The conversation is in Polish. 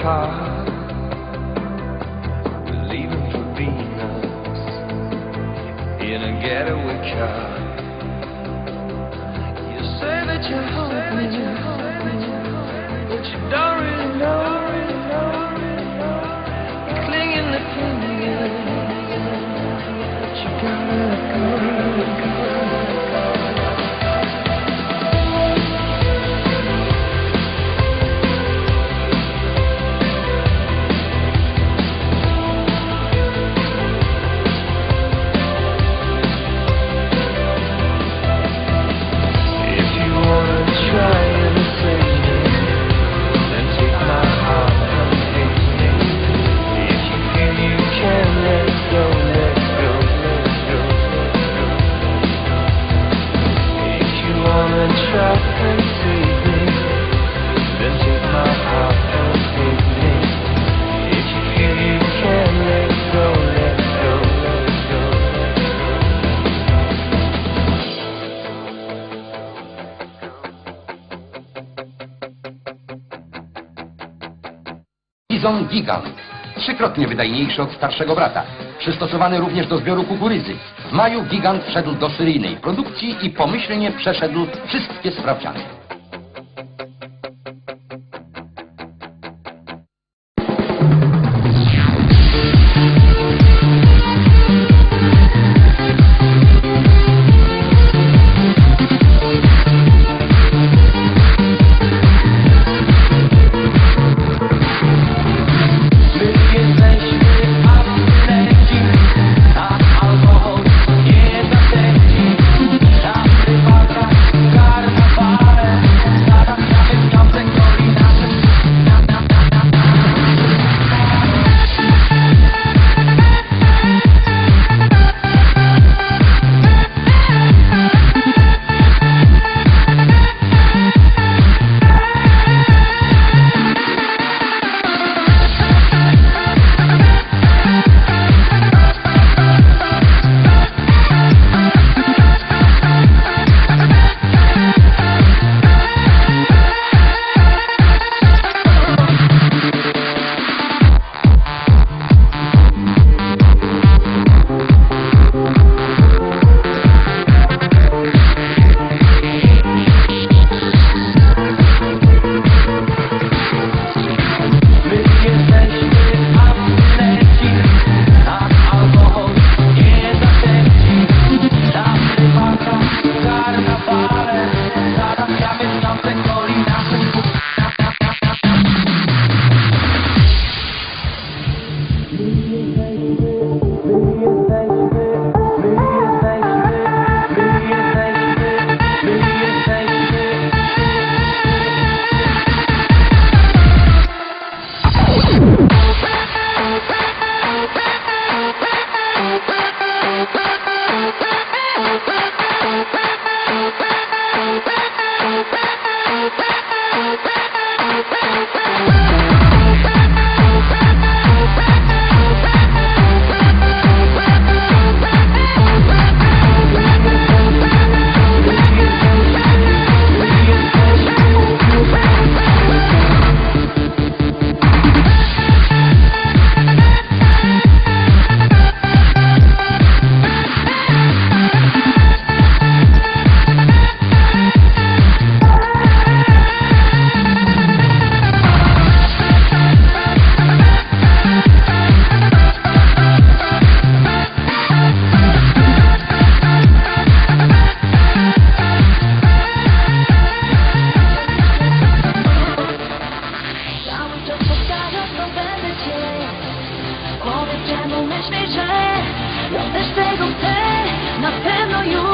apart. We're leaving for Venus in a getaway car. Bizon Gigant. Trzykrotnie wydajniejszy od starszego brata przystosowany również do zbioru kukurydzy. W maju gigant wszedł do seryjnej produkcji i pomyślnie przeszedł wszystkie sprawdziany. ya no me śmiej, że jesteś tego ty, na pewno już